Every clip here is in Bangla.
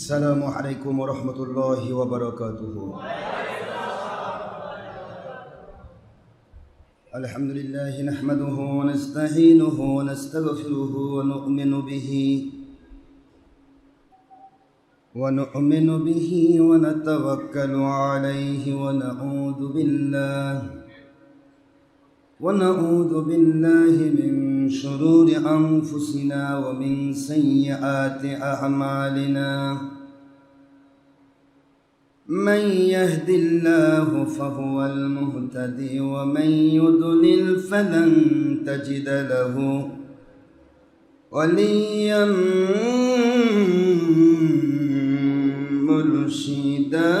السلام عليكم ورحمة الله وبركاته. الحمد لله نحمده ونستعينه ونستغفره ونؤمن به. ونؤمن به ونتوكل عليه ونعوذ بالله. ونعوذ بالله من شرور أنفسنا ومن سيئات أعمالنا. من يهد الله فهو المهتدي ومن يضلل فلن تجد له وليا مرشدا.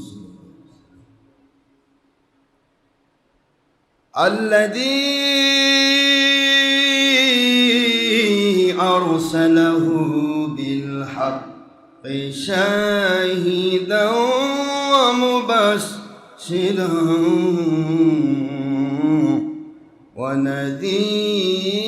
الذي أرسله بالحق شاهدا ومبشرا ونذيرا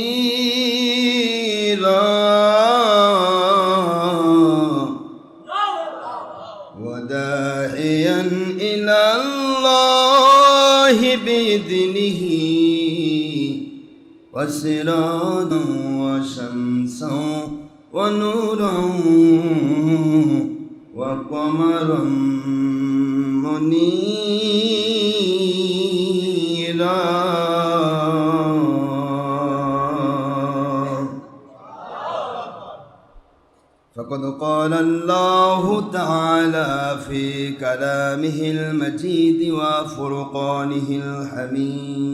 وسراجا وشمسا ونورا وقمرا منيرا فقد قال الله تعالى في كلامه المجيد وفرقانه الحميد.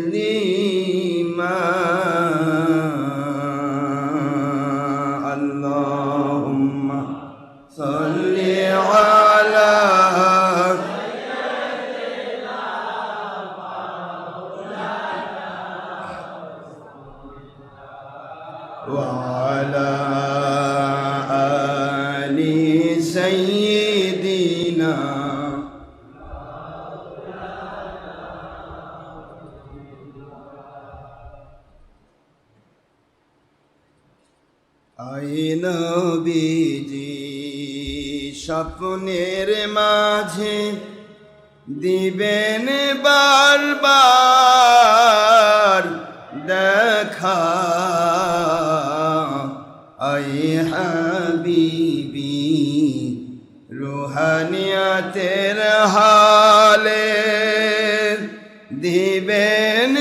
وعلى آل سيدنا আইন বিজি স্বপ্নের মাঝে দিবেন বারবার রুহানিয়াতের হালে দিবেন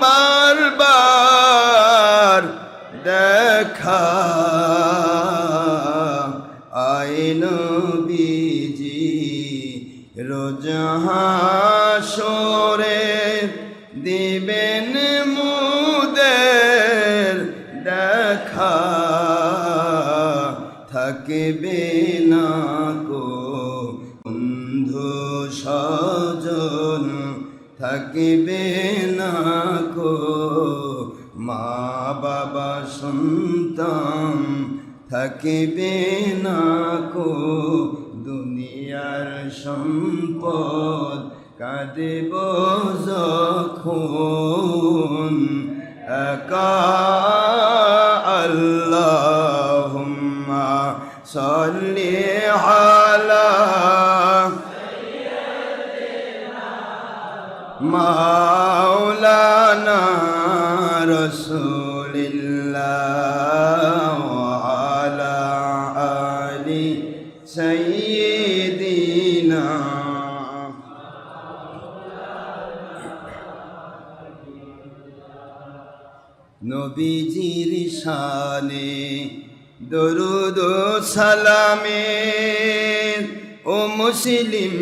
বারবার দেখা থাকিবে না কো দুনিয়ার সম্পদ? কাঁদেব যখন একা আল্লাহুম্মা সাল্লি আলা মাওলানা রসুলিল্লাহ শানে। দরুদ সালামে। ও মুসলিম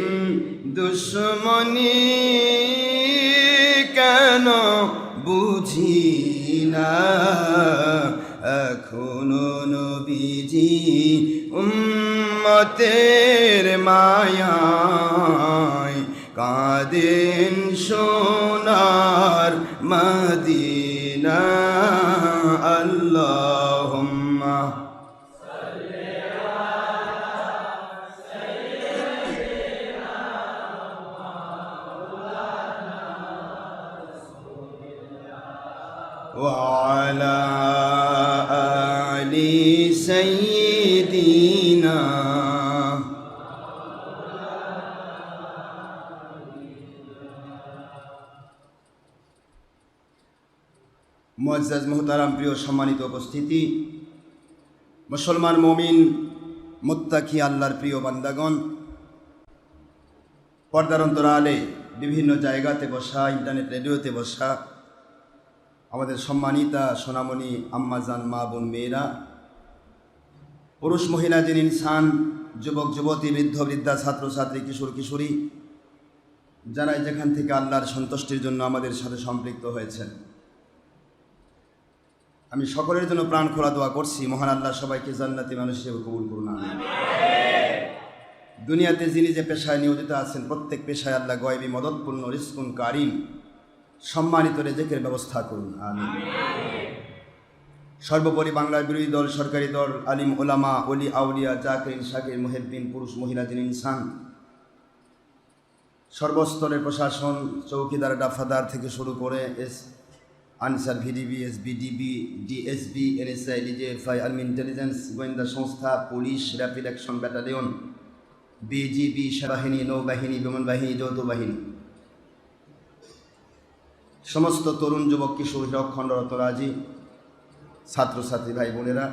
দুশ্মনী, কেন বুঝি না? এখনও নবীজি উম্মতের মায়ায় কাঁদেন সোনার মদিনা মুআজ্জাজ মোহতারাম, প্রিয় সম্মানিত উপস্থিতি। মুসলমান মমিন, মুত্তাকি আল্লাহর প্রিয় বান্দাগণ, পর্দার অন্তরালে বিভিন্ন জায়গাতে বসা, ইন্টারনেট রেডিওতে বসা, আমাদের সম্মানিতা সোনামণি আম্মাজান মা বোন মেয়েরা, পুরুষ মহিলা যিনি ইনসান, যুবক, যুবতী, বৃদ্ধ, বৃদ্ধা, ছাত্রছাত্রী, কিশোর, কিশোরী যারা যেখান থেকে আল্লাহর সন্তুষ্টির জন্য আমাদের সাথে সম্পৃক্ত হয়েছেন। আমি সকলের জন্য প্রাণ খোলা দোয়া করছি। মহান আল্লাহ সবাইকে জান্নাতি মানুষ হিসেবে কবুল করুন দুনিয়াতে যিনি যে পেশায় নিয়োজিত আছেন, প্রত্যেক পেশায় আল্লাহ গয়বী, মদতপূর্ণ রিস্কুন কারিম, সম্মানিত রেজেকের ব্যবস্থা করুন, আমিন। সর্বোপরি বাংলার বিরোধী দল, সরকারি দল, আলিম, ওলামা অলি আউলিয়া, জাকির, শাকির, মুহেদ্দিন, পুরুষ, মহিলা, যিনি ইনসান, সর্বস্তরের প্রশাসন, চৌকিদার, ডাফাদার থেকে শুরু করে S Ansar VDB S BDB DSB NSI DGFI army intelligence গোয়েন্দা সংস্থা police rapid action battalion BGB সেনাবাহিনী নৌবাহিনী বিমান বাহিনী যৌথ বাহিনী সমস্ত তরুণ যুবক, কিশোর অখণ্ডরত রাজি ছাত্রছাত্রী ভাই বোনেরা,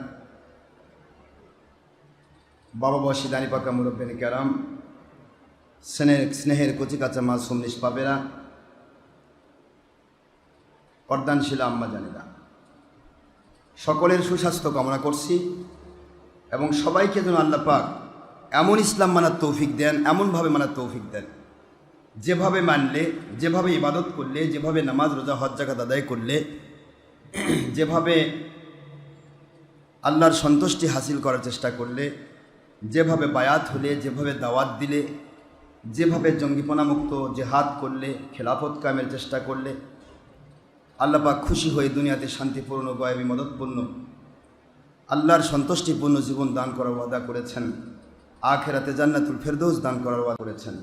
বাবা বসি দানি পাকা মুরব্বেন ক্যারাম স্নেহের স্নেহের কচি কাঁচা মাসুম নিষ্পাপেরা পর্দানশীল আম্মা জানেরা। সকলের সুস্বাস্থ্য কামনা করছি এবং সবাইকে যেন আল্লাহ পাক এমন ইসলাম মানার তৌফিক দেন, এমনভাবে মানার তৌফিক দেন। যেভাবে মানলে, যেভাবে ইবাদত করলে, যেভাবে নামাজ, রোজা, হজ জাকাত আদায় করলে, যেভাবে আল্লাহর সন্তুষ্টি হাসিল করার চেষ্টা করলে, যেভাবে বায়াত হলে, যেভাবে দাওয়াত দিলে, যেভাবে জঙ্গিপনামুক্ত জেহাদ করলে, খেলাফত কামের চেষ্টা করলে আল্লাপাক খুশি হয়ে দুনিয়াতে শান্তিপূর্ণ গয়াবী মদতপূর্ণ, আল্লাহর সন্তুষ্টিপূর্ণ জীবন দান করার ওয়াদা করেছেন। আখেরাতে জান্নাতুল ফেরদৌস দান করার ওয়াদা করেছেন।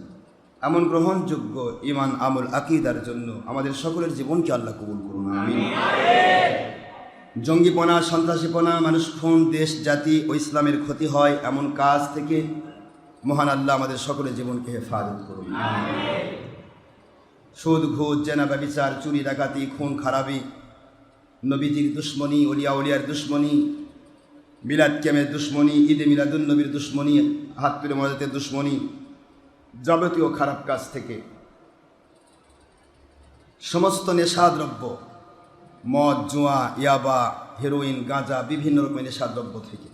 এমন গ্রহণযোগ্য ইমান আমল, আকিদার জন্য আমাদের সকলের জীবনকে আল্লাহ কবুল করুন, আমিন। জঙ্গিপনা, সন্ত্রাসীপনা, মানুষ, খুন, দেশ, জাতি ও ইসলামের ক্ষতি হয় এমন কাজ থেকে মহান আল্লাহ আমাদের সকলের জীবনকে হেফাজত করুন সুদ, ঘুষ, জেনা, ব্যবিচার, চুরি, ডাকাতি, খুন, খারাপি, নবীজির দুশ্মনী, অলিয়া উলিয়ার দুশ্মনী, মিলাদ ক্যামের দুশ্মনী, ঈদে মিলাদুল নবীর দুশ্মনী, হাত তুলে মজাতের দুশ্মনী, যাবতীয় খারাপ কাজ থেকে। সমস্ত নেশাদ্রব্য, মদ, জুয়া, ইয়াবা, হেরোইন, গাঁজা, বিভিন্ন রকমের নেশাদ্রব্য থেকে।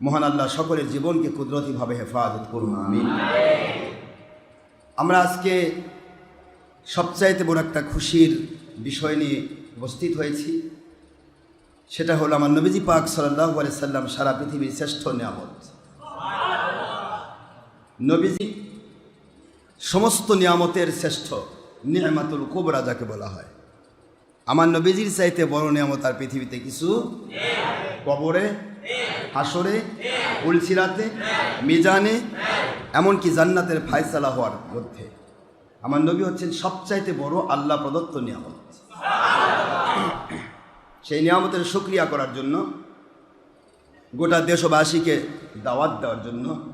মহান আল্লাহ সকলের জীবনকে কুদরতিভাবে হেফাজত করুন আমি আমরা আজকে সবচাইতে বড় একটা খুশির বিষয় নিয়ে উপস্থিত হয়েছি। সেটা হলো আমার নবীজি পাক সাল্লাহ সাল্লাম সারা পৃথিবীর শ্রেষ্ঠ নিয়ামত। নবীজি সমস্ত নিয়ামতের শ্রেষ্ঠ, নিয়ামাতুল কোবরা যাকে বলা হয়। আমার নবীজির চাইতে বড় নিয়ামত আর পৃথিবীতে কিছু কবরে হাসরে উলসিরাতে, মিজানে, এমনকি জান্নাতের ফায়সালা হওয়ার মধ্যে। আমার নবী হচ্ছেন সবচাইতে বড় আল্লাহ প্রদত্ত নিয়ামত। সেই নিয়ামতের সুক্রিয়া করার জন্য গোটা দেশবাসীকে দাওয়াত দেওয়ার জন্য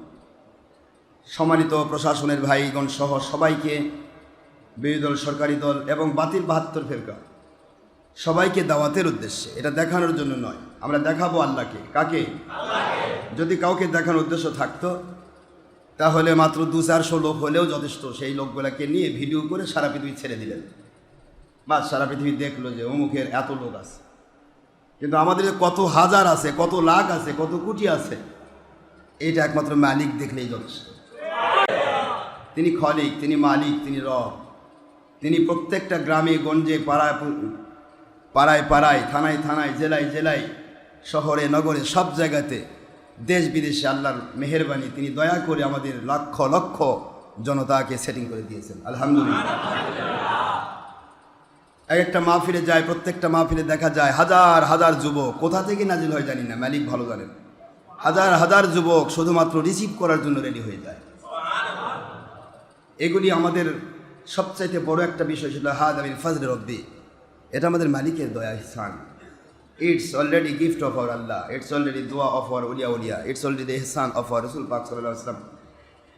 সম্মানিত প্রশাসনের ভাইগণ সহ সবাইকে বিরোধী দল সরকারি দল এবং বাতিল বাহাত্তর ফেরকা সবাইকে দাওয়াতের উদ্দেশ্যে। এটা দেখানোর জন্য নয়। আমরা দেখাবো আল্লাহকে। কাকে? যদি কাউকে দেখানোর উদ্দেশ্য থাকতো তাহলে মাত্র দু চারশো লোক হলেও যথেষ্ট। সেই লোকগুলোকে নিয়ে ভিডিও করে সারা পৃথিবী ছেড়ে দিলেন। বা সারা পৃথিবী দেখল যে অমুকের এত লোক আছে। কিন্তু আমাদের কত হাজার আছে, কত লাখ আছে, কত কোটি আছে, এইটা একমাত্র মালিক দেখলেই যথেষ্ট। তিনি খলিক, তিনি মালিক, তিনি রব। তিনি প্রত্যেকটা গ্রামে, গঞ্জে, পাড়ায় পাড়ায় পাড়ায়, থানায় থানায়, জেলায় জেলায়, শহরে, নগরে, সব জায়গাতে দেশ বিদেশে আল্লাহর মেহেরবানি, তিনি দয়া করে আমাদের লক্ষ লক্ষ জনতাকে সেটিং করে দিয়েছেন। আলহামদুলিল্লাহ। এক একটা মাহফিলে যায়, প্রত্যেকটা মাহফিলে দেখা যায়, হাজার হাজার যুবক। কোথা থেকে নাজিল হয় জানি না, মালিক ভালো জানেন। হাজার হাজার যুবক শুধুমাত্র রিসিভ করার জন্য রেডি হয়ে যায়। এগুলি আমাদের সবচাইতে বড় একটা বিষয় ছিল হাদ আমিন ফাজল রব্বি। এটা আমাদের মালিকের দয়া it's already gift of our Allah it's already দোয়া অফ আওয়ার উলিয়া উলিয়া ইটস অলরেডি এহসান অফ আওয়ার রসুল পাক সাল্লাহ আসলাম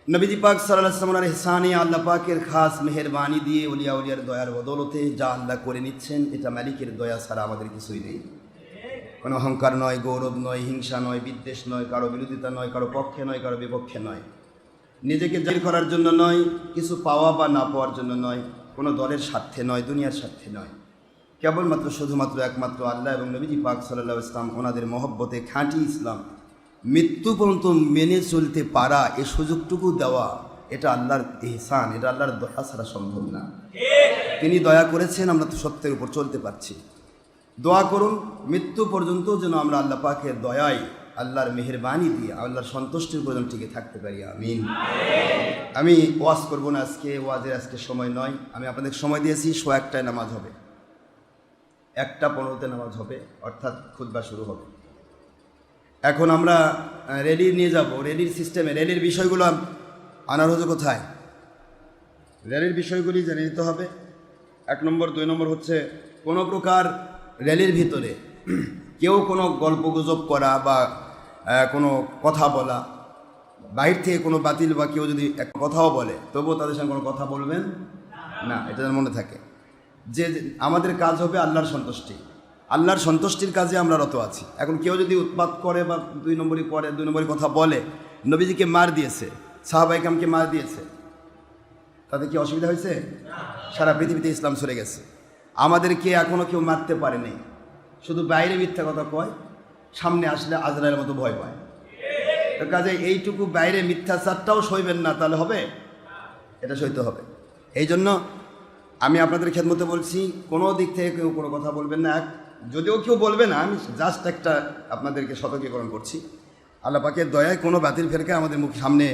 নবীজি পাক সাল্লাহ আসলামের এহসানে আল্লাহ পাকের খাস মেহরবানি দিয়ে উলিয়া উলিয়ার দয়ার বদলতে যা আল্লাহ করে নিচ্ছেন, এটা মালিকের দয়া ছাড়া আমাদের কিছুই নেই। কোনো অহংকার নয়, গৌরব নয়, হিংসা নয়, বিদ্বেষ নয়, কারও বিরোধিতা নয়, কারও পক্ষে নয়, কারও বিপক্ষে নয়। নিজেকে জাহির করার জন্য নয়, কিছু পাওয়া বা না পাওয়ার জন্য নয়, কোনো দলের স্বার্থে নয়, দুনিয়ার স্বার্থে নয়। কেবলমাত্র শুধুমাত্র একমাত্র আল্লাহ এবং নবীজি পাক সাল্লাহ ইসলাম ওনাদের মহব্বতে খাঁটি ইসলাম। মৃত্যু পর্যন্ত মেনে চলতে পারা এ সুযোগটুকু দেওয়া এটা আল্লাহর এহসান এটা আল্লাহর দয়া ছাড়া সম্ভব না। তিনি দয়া করেছেন, আমরা তো সত্যের উপর চলতে পারছি। দোয়া করুন, মৃত্যু পর্যন্ত যেন আমরা আল্লাহ পাকের দয়ায়, আল্লাহর মেহরবানি দিয়ে, আল্লাহর সন্তুষ্টির পর্যন্ত টিকে থাকতে পারি। আমিন। আমি ওয়াজ করব না আজকে, ওয়াজের আজকে সময় নয়। আমি আপনাদের সময় দিয়েছি শো একটায় নামাজ হবে। একটা পনেরোতে নামাজ হবে, অর্থাৎ খুতবা শুরু হবে। এখন আমরা রেডি নিয়ে যাব। রেডির সিস্টেমে, রেডির বিষয়গুলো আনার হচ্ছে কোথায়? র্যালির বিষয়গুলি জেনে নিতে হবে। এক নম্বর, দুই নম্বর হচ্ছে, কোনো প্রকার র্যালির ভিতরে কেউ কোনো গল্প গুজব করা বা কোনো কথা বলা বাইর থেকে কোনো বাতিল বা কেউ যদি এক কথাও বলে, তবুও তাদের সঙ্গে কোনো কথা বলবেন না। এটা যেন মনে থাকে। যে আমাদের কাজ হবে আল্লাহর সন্তুষ্টি। আল্লাহর সন্তুষ্টির কাজে আমরা রত আছি। এখন কেউ যদি উৎপাত করে বা দুই নম্বরই করে দুই নম্বরই কথা বলে, নবীজিকে মার দিয়েছে সাহাবাইকামকে মার দিয়েছে, তাতে কি অসুবিধা হয়েছে? সারা পৃথিবীতে ইসলাম সরে গেছে। আমাদেরকে এখনও কেউ মারতে পারেনি। শুধু বাইরে মিথ্যা কথা কয়, সামনে আসলে আজরায়ের মতো ভয় পায়। তো কাজে এইটুকু বাইরে মিথ্যাচারটাও সইবেন না, তাহলে হবে? এটা সইতে হবে। এই জন্য আমি আপনাদের খেদমতে বলছি, কোনো দিক থেকে কেউ কোনো কথা বলবেন না। যদিও কেউ বলবে না, আমি জাস্ট একটা আপনাদেরকে সতর্কীকরণ করছি। আল্লাহ পাকের দয়ায় কোনো বাতিল ফেরকে আমাদের মুখ সামনে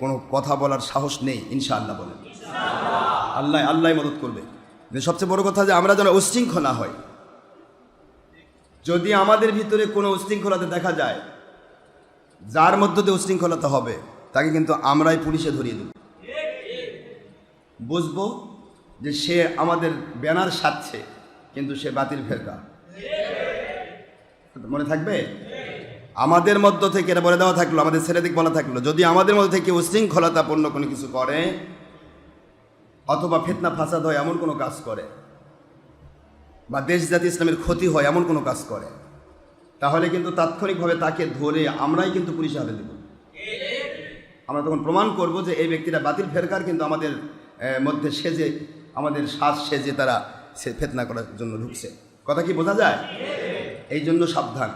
কোনো কথা বলার সাহস নেই, ইনশাআল্লাহ বলেন। আল্লাহ আল্লাহ মদত করবে। সবচেয়ে বড় কথা যে আমরা যেন উশৃঙ্খলা হয় যদি আমাদের ভিতরে কোনো উশৃঙ্খলাতে দেখা যায়, যার মধ্য দিয়ে উশৃঙ্খলতা হবে, তাকে কিন্তু আমরাই পুলিশে ধরিয়ে দেব। বুঝব? যে সে আমাদের ব্যানার সাজছে কিন্তু সে বাতিল ফেরকা মনে থাকবে? আমাদের মধ্য থেকে এটা বলে দেওয়া থাকল, আমাদের ছেলে দিক বলা থাকল। যদি আমাদের মধ্যে থেকে উশৃঙ্খলতাপূর্ণ কোনো কিছু করে, অথবা ফেতনা ফাসাদ হয়, এমন কোনো কাজ করে, বা দেশ জাতি ইসলামের ক্ষতি হয়, এমন কোনো কাজ করে, তাহলে কিন্তু তাৎক্ষণিকভাবে তাকে ধরে আমরাই কিন্তু পুলিশে হাতে দেব। আমরা তখন প্রমাণ করব যে এই ব্যক্তিটা বাতিল ফেরকার কিন্তু আমাদের মধ্যে সেজে আমাদের শ্বাস সেজে তারা সে ফেতনা করার জন্য ঢুকছে। কথা কি বোঝা যায়? এই জন্য সাবধান।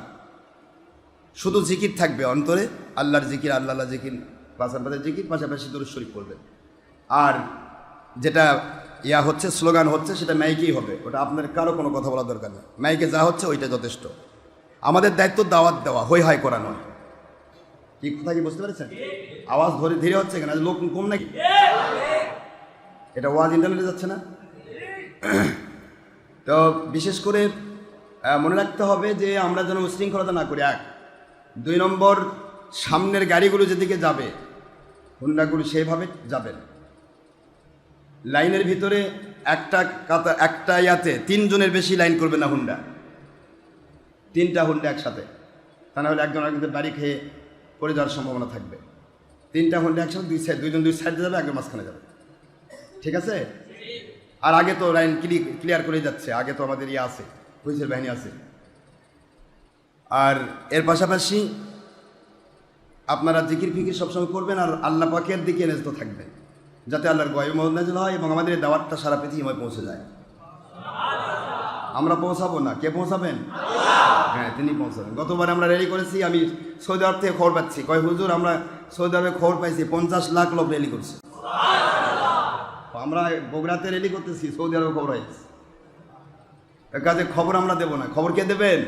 শুধু জিকির থাকবে অন্তরে, আল্লাহর জিকির, আল্লাহ জিকির, পাশাপাশি জিকির, পাশাপাশি দূর শরীফ করবে আর যেটা ইয়া হচ্ছে, স্লোগান হচ্ছে, সেটা মাইকেই হবে। ওটা আপনার কারও কোনো কথা বলার দরকার নেই। মাইকে যা হচ্ছে, ওইটা যথেষ্ট। আমাদের দায়িত্ব দাওয়াত দেওয়া, হই হয় করা নয়। কি কথা কি বুঝতে পেরেছেন? আওয়াজ ধরে ধীরে হচ্ছে কেন? লোক কম নাকি? এটা ওয়াজ ইন্টারনেটে যাচ্ছে না? তো বিশেষ করে মনে রাখতে হবে যে আমরা যেন উশৃঙ্খলতা না করি। এক, দুই নম্বর, সামনের গাড়িগুলো যেদিকে যাবে, হুন্ডাগুলো সেইভাবে যাবেন লাইনের ভিতরে একটা কাতা, একটা ইয়াতে তিনজনের বেশি লাইন করবে না হুন্ডা। তিনটা হুন্ডা একসাথে। তা না হলে একজন একজনের বাড়ি খেয়ে পড়ে যাওয়ার সম্ভাবনা থাকবে। তিনটা হুন্ডা একসাথে, দুই সাইড দুইজন দুই সাইডে যাবে, একজন মাঝখানে যাবে। ঠিক আছে? আর আগে তো লাইন ক্লিয়ার করে যাচ্ছে, আগে তো আমাদের ইয়ে আছে, পুলিশের বাহিনী আছে। আর এর পাশাপাশি আপনারা জিকির ফিকির সবসময় করবেন আর আল্লাহ পাকের দিকে ন্যস্ত থাকবেন, যাতে আল্লাহর গয় মহনাজল হয় এবং আমাদের এই দাওয়াতটা সারা পৃথিবীময় পৌঁছে যায়। আমরা পৌঁছাবো না, কে পৌঁছাবেন? হ্যাঁ তিনি পৌঁছাবেন। গতবার আমরা রেডি করেছি, আমি সৌদি আরব থেকে খবর পাচ্ছি। কয়, হুজুর, আমরা সৌদি আরবে খবর পাইছি, পঞ্চাশ লাখ লোক রেলি করছে। আমরা বগুড়াতে রেলি করতেছি, সৌদি আরবে খবর এর কাজে খবর আমরা দেবো না। খবর কে দেবেন?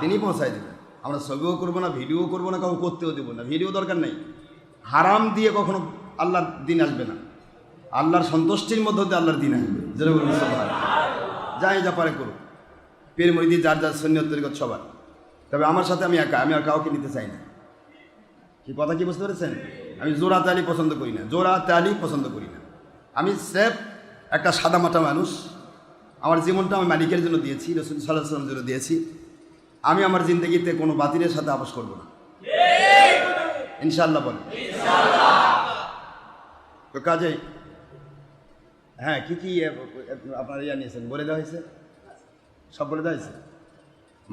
তিনি পৌঁছায় দেবেন। আমরা ছবিও করব না, ভিডিও করব না কাউ করতেও দেবো না। ভিডিও দরকার নেই। হারাম দিয়ে কখনো আল্লাহর দিন আসবে না। আল্লাহর সন্তুষ্টির মধ্য দিয়ে আল্লাহর দিন আসবে। যেটা বলব যাই যা পারে করুক। পীর মরিদি যার যার সৈন্য তৈরি সবার। তবে আমার সাথে আমি একা, আমি আর কাউকে নিতে চাই না। কি কথা কি বুঝতে পেরেছেন? আমি জোড়া তালি পছন্দ করি না। জোড়া তালি পছন্দ করি না। আমি স্রেফ একটা সাদামাটা মানুষ। আমার জীবনটা আমি মালিকের জন্য দিয়েছি, রসুল সাল্লাহ জন্য দিয়েছি। আমি আমার জিন্দগিতে কোনো বাতিলের সাথে আপোষ করব না। ইনশাল্লাহ বলে তো কাজে হ্যাঁ কী কী আপনার ইয়া নিয়েছেন? বলে দেওয়া হয়েছে? সব বলে দেওয়া হয়েছে?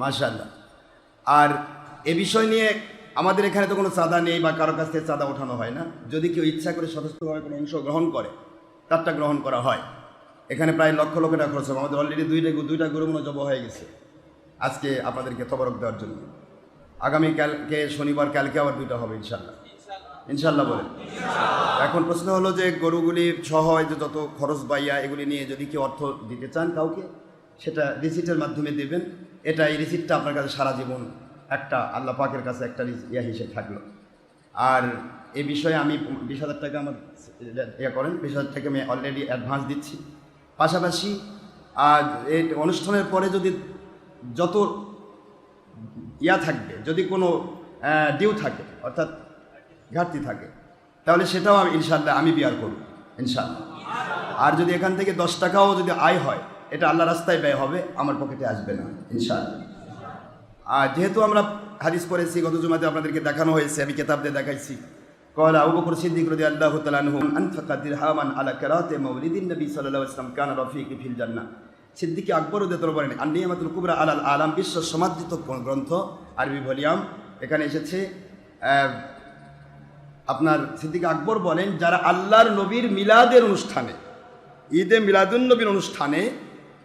মাশাল্লাহ আর এ বিষয় নিয়ে আমাদের এখানে তো কোনো চাঁদা নেই বা কারও কাছ থেকে চাঁদা ওঠানো হয় না। যদি কেউ ইচ্ছা করে সদস্যভাবে কোনো অংশ গ্রহণ করে তারটা গ্রহণ করা হয়। এখানে প্রায় লক্ষ লক্ষ টাকা খরচ হবে। আমাদের অলরেডি দুইটা দুইটা গরু মনে জব হয়ে গেছে। আজকে আপনাদেরকে তবরক দেওয়ার জন্য। আগামী কালকে শনিবার, কালকে আবার দুইটা হবে ইনশাল্লাহ ইনশাল্লাহ বলে এখন প্রশ্ন হলো যে গরুগুলি সহ যে যত খরচ বাইয়া এগুলি নিয়ে যদি কেউ অর্থ দিতে চান কাউকে, সেটা রিসিটের মাধ্যমে দেবেন। এটা এই রিসিটটা আপনার কাছে সারা জীবন একটা আল্লাহ পাকের কাছে একটা ইয়া হিসেবে থাকল। আর এই বিষয়ে আমি বিশ হাজার টাকা আমার ইয়ে করেন, বিশ হাজার টাকা আমি অলরেডি অ্যাডভান্স দিচ্ছি। পাশাপাশি আর এই অনুষ্ঠানের পরে যদি যত ইয়া থাকবে, যদি কোনো ডিউ থাকে, অর্থাৎ ঘাটতি থাকে, তাহলে সেটাও আমি ইনশাল্লাহ আমি বিয়ার করব ইনশাল্লাহ আর যদি এখান থেকে দশ টাকাও যদি আয় হয়, এটা আল্লাহ রাস্তায় ব্যয় হবে, আমার পকেটে আসবে না ইনশাল্লাহ আর যেহেতু আমরা হাদিস পড়েছি, গত জুমাতে আপনাদেরকে দেখানো হয়েছে, আমি কেতাব দিয়ে দেখাইছি قال أبو بكر الصديق رضي الله تعالى عنه أنفق درهما على قراءة مولد النبي صلى الله عليه وسلم كان رفيقي في الجنة সিদ্দিকি আকবর উদ্দেতর বলেন আর নিয়ামাতুল কুবরা আলাল আলাম বিশ্ব সমাদৃত গ্রন্থ আরবি ভলিউম এখানে এসেছে আহ, আপনার সিদ্দিক আকবর বলেন যারা আল্লাহর নবীর মিলাদের অনুষ্ঠানে ঈদে মিলাদুন নবীর অনুষ্ঠানে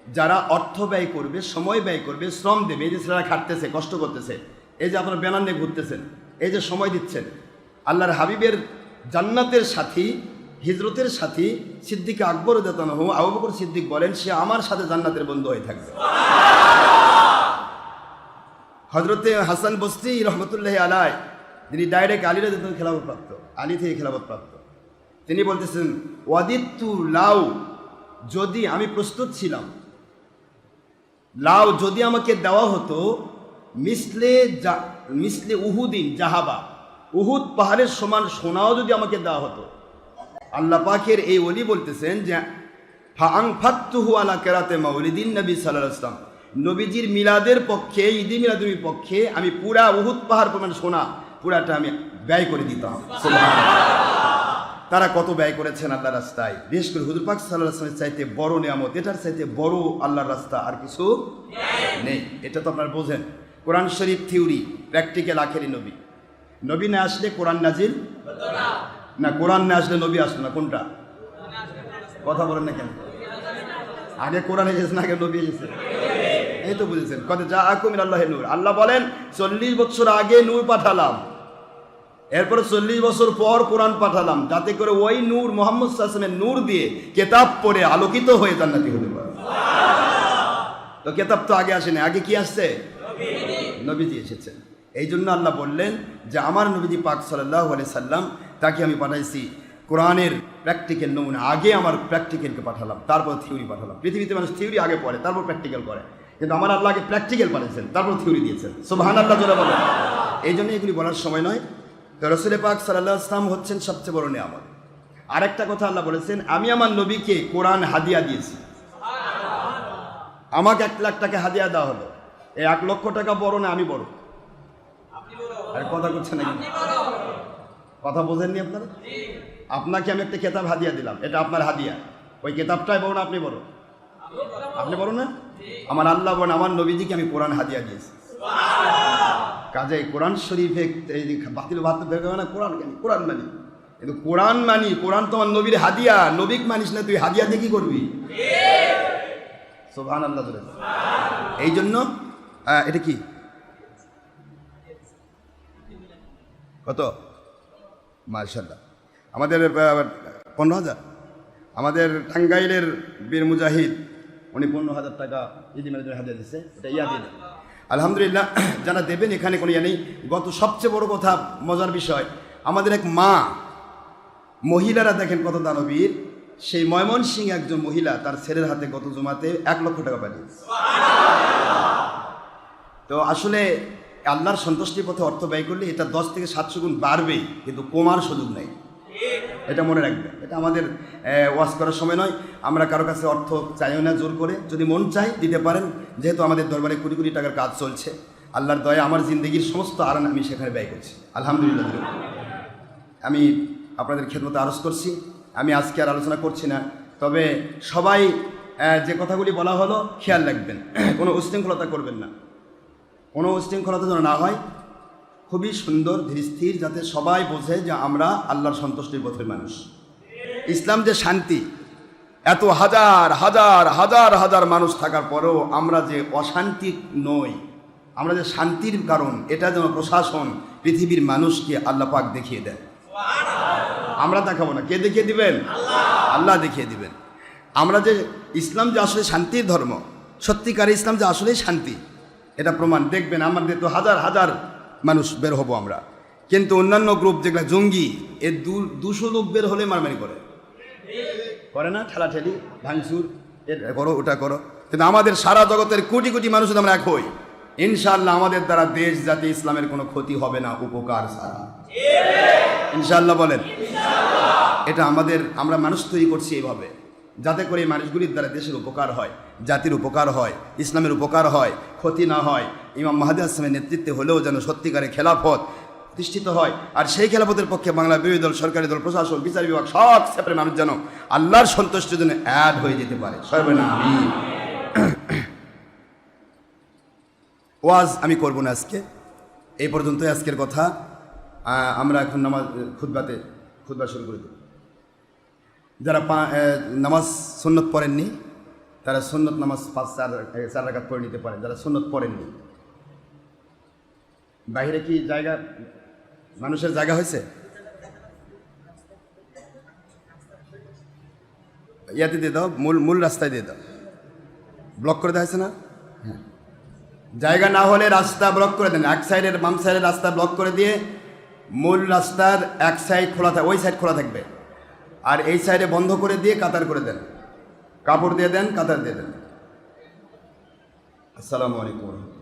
যারা অর্থ ব্যয় করবে সময় ব্যয় করবে শ্রম দেবে এই যে ছেলেরা খাটতেছে কষ্ট করতেছে এই যে আপনার ব্যানার নিয়ে ঘুরতেছেন এই যে সময় দিচ্ছেন আল্লাহর হাবিবের জান্নাতের সাথী, হিজরতের সাথী সিদ্দিক আকবর দেতন হো আবু বকর সিদ্দিক বলেন, সে আমার সাথে জান্নাতের বন্ধু হয়ে থাকবে। হজরতে হাসান বস্তি রহমতুল্লাহ আলাই যিনি ডাইরেক্ট আলীর খেলাফত প্রাপ্ত, আলী থেকে খেলাফত প্রাপ্ত। তিনি বলতেছেন ওয়াদিত্তু লাউ, যদি আমি প্রস্তুত ছিলাম, লাউ যদি আমাকে দেওয়া হতো, মিসলে মিসলে উহুদিন জাহাবা উহুদ পাহাড়ের সমান সোনাও যদি আমাকে দেওয়া হতো। আল্লাহ পাকের এই ওলি বলতেছেন যে ফাং ফাত্তুহু আলা কেরাতে মাউলিদিন নবী সাল্লাহ আসলাম নবীজির মিলাদের পক্ষে ঈদি মিলাদুর পক্ষে আমি পুরা উহুদ পাহাড় প্রমাণ সোনা পুরাটা আমি ব্যয় করে দিতাম। তারা কত ব্যয় করেছেন আল্লাহর রাস্তায়? বিশেষ করে হুজুর পাক সাল্লাহ আসলামের চাইতে বড় নিয়ামত এটার চাইতে বড় আল্লাহর রাস্তা আর কিছু নেই। এটা তো আপনার বোঝেন। কোরআন শরীফ থিওরি প্র্যাকটিক্যাল আখেরি নবী। নবী না আসলে কোরআন নাজিল? না, কোরআন না আসলে নবী আসলো না, কোনটা? কথা বলেন না কেন? আগে কোরআন এসেছে না আগে নবী এসেছে? এই তো বুঝেছেন। কত যা আকুমির আল্লাহ নূর। আল্লাহ বলেন, চল্লিশ বছর আগে নূর পাঠালাম। এরপরে চল্লিশ বছর পর কোরআন পাঠালাম। যাতে করে ওই নূর মোহাম্মদ সাসমের নূর দিয়ে কেতাব পড়ে আলোকিত হয়ে জান্নাতি হতে পারে। তো কেতাব তো আগে আসেনি। আগে কি আসছে? নবীজি এসেছেন এই জন্য আল্লাহ বললেন যে আমার নবীজি পাক সাল্লাহ আলি সাল্লাম তাকে আমি পাঠাইছি কোরআনের প্র্যাকটিক্যাল নমুনা। আগে আমার প্র্যাকটিক্যালকে পাঠালাম, তারপর থিওরি পাঠালাম। পৃথিবীতে মানুষ থিওরি আগে পড়ে, তারপর প্র্যাকটিক্যাল করে। কিন্তু আমার আল্লাহ আগে প্র্যাকটিক্যাল পাঠিয়েছেন তারপর থিওরি দিয়েছেন। সোভান আল্লাহ জোরে বলেন। এই জন্য এগুলি বলার সময় নয়। তো রসুল পাক সাল্লাহ ইসলাম হচ্ছেন সবচেয়ে বড় নিয়ামত। আরেকটা কথা আল্লাহ বলেছেন, আমি আমার নবীকে কোরআন হাদিয়া দিয়েছি। আমাকে এক লাখ টাকা হাদিয়া দেওয়া হলো। এই এক লক্ষ টাকা বড় না, আমি বড়। আর কথা করছে নাকি? কথা বোঝেননি আপনারা? আপনাকে আমি একটা কেতাব হাদিয়া দিলাম। এটা আপনার হাদিয়া। ওই কেতাবটাই বলুন আপনি বড় আপনি বড় না? আমার আল্লাহ বোন আমার নবীজিকে আমি কোরআন হাদিয়া দিয়েছি। কাজে কোরআন শরীফে এই বাতিল ভাত বের না কোরআন কেন? কোরআন মানি। কিন্তু কোরআন মানি কোরআন তোমার নবীর হাদিয়া। নবীক মানিস না তুই হাদিয়া দিয়ে কি করবি? সোভান আল্লাহ বলে এই জন্য এটা কি? কত? মার্শাল্লাহ আমাদের পনেরো হাজার। আমাদের টাঙ্গাইলের বীর মুজাহিদ, উনি পনেরো হাজার টাকা ইদি ম্যানেজার হাজার দিচ্ছে এটা ইয়া দিন। আলহামদুলিল্লাহ, যারা দেবেন, এখানে কোনো ইয়া নেই। গত সবচেয়ে বড় কথা, মজার বিষয়, আমাদের এক মা, মহিলারা দেখেন কত দানবীর। সেই ময়মনসিং একজন মহিলা, তার ছেলের হাতে গত জমাতে এক লক্ষ টাকা পাঠিয়েছে। তো আসলে আল্লাহর সন্তুষ্টির পথে অর্থ ব্যয় করলে এটা দশ থেকে সাতশো গুণ বাড়বেই কিন্তু কমার সুযোগ নেই। এটা মনে রাখবে। এটা আমাদের ওয়াজ করার সময় নয়। আমরা কারও কাছে অর্থ চাইও না, জোর করে। যদি মন চাই দিতে পারেন। যেহেতু আমাদের দরবারে কোটি কোটি টাকার কাজ চলছে। আল্লাহর দয়া, আমার জিন্দগির সমস্ত আরান আমি সেখানে ব্যয় করছি। আলহামদুলিল্লাহ। আমি আপনাদের খেদমতে আরজ করছি। আমি আজকে আর আলোচনা করছি না। তবে সবাই যে কথাগুলি বলা হলো, খেয়াল রাখবেন। কোনো উশৃঙ্খলতা করবেন না। কোনো উশৃঙ্খলতা যেন না হয়, খুবই সুন্দর ধীরস্থির যাতে সবাই বোঝে যে আমরা আল্লাহর সন্তুষ্টির পথের মানুষ। ইসলাম যে শান্তি, এত হাজার হাজার হাজার হাজার মানুষ থাকার পরেও আমরা যে অশান্তি নই, আমরা যে শান্তির কারণ, এটা যেন প্রশাসন, পৃথিবীর মানুষকে আল্লাহ পাক দেখিয়ে দেন। আমরা দেখাবো না। কে দেখিয়ে দিবেন? আল্লাহ দেখিয়ে দিবেন। আমরা যে ইসলাম যে আসলে শান্তির ধর্ম সত্যিকার ইসলাম যে আসলেই শান্তি এটা প্রমাণ। দেখবেন আমাদের তো হাজার হাজার মানুষ বের হব আমরা। কিন্তু অন্যান্য গ্রুপ যেগুলো জঙ্গি এর দুশো লোক বের হলে মারামারি করে। করে না? ঠেলাঠেলি ভাঙচুর এটা করো, ওটা করো। কিন্তু আমাদের সারা জগতের কোটি কোটি মানুষ আমরা এক হই, ইনশাআল্লাহ আমাদের দ্বারা দেশ, জাতি, ইসলামের কোনো ক্ষতি হবে না উপকার ছাড়া। ইনশাল্লাহ বলেন। এটা আমাদের আমরা মানুষ তৈরি করছি এইভাবে। যাতে করে এই মানুষগুলির দ্বারা দেশের উপকার হয়, জাতির উপকার হয়, ইসলামের উপকার হয়, ক্ষতি না হয়। ইমাম মাহাদি আসলামের নেতৃত্বে হলেও যেন সত্যিকারে খেলাফত প্রতিষ্ঠিত হয়। আর সেই খেলাফতের পক্ষে বাংলা বিরোধী দল, সরকারি দল, প্রশাসন, বিচার বিভাগ সব সেপারে মানুষ যেন আল্লাহর সন্তুষ্টির জন্য অ্যাড হয়ে যেতে পারে। ওয়াজ আমি করব না আজকে। এই পর্যন্তই আজকের কথা। আমরা এখন নামাজ খুদবাতে খুদবা শুরু করে দেব। যারা পা- নামাজ সুন্নত পড়েননি তারা সুন্নত নামাজ পাঁচ চার চার রাকাত পড়ে নিতে পারেন যারা সুন্নত পড়েননি। বাইরে কি জায়গা মানুষের জায়গা হয়েছে? ইয়াতে দিয়ে দাও মূল মূল রাস্তায় দিয়ে দাও। ব্লক করে দেওয়া হয়েছে না? হ্যাঁ। জায়গা না হলে রাস্তা ব্লক করে দেন। এক সাইডের বাম সাইডের রাস্তা ব্লক করে দিয়ে মূল রাস্তার এক সাইড খোলা থাকে ওই সাইড খোলা থাকবে। আর এই সাইডে বন্ধ করে দিয়ে কাতার করে দেন। কাপড় দিয়ে দেন, কাতার দিয়ে দেন। আসসালামু আলাইকুম।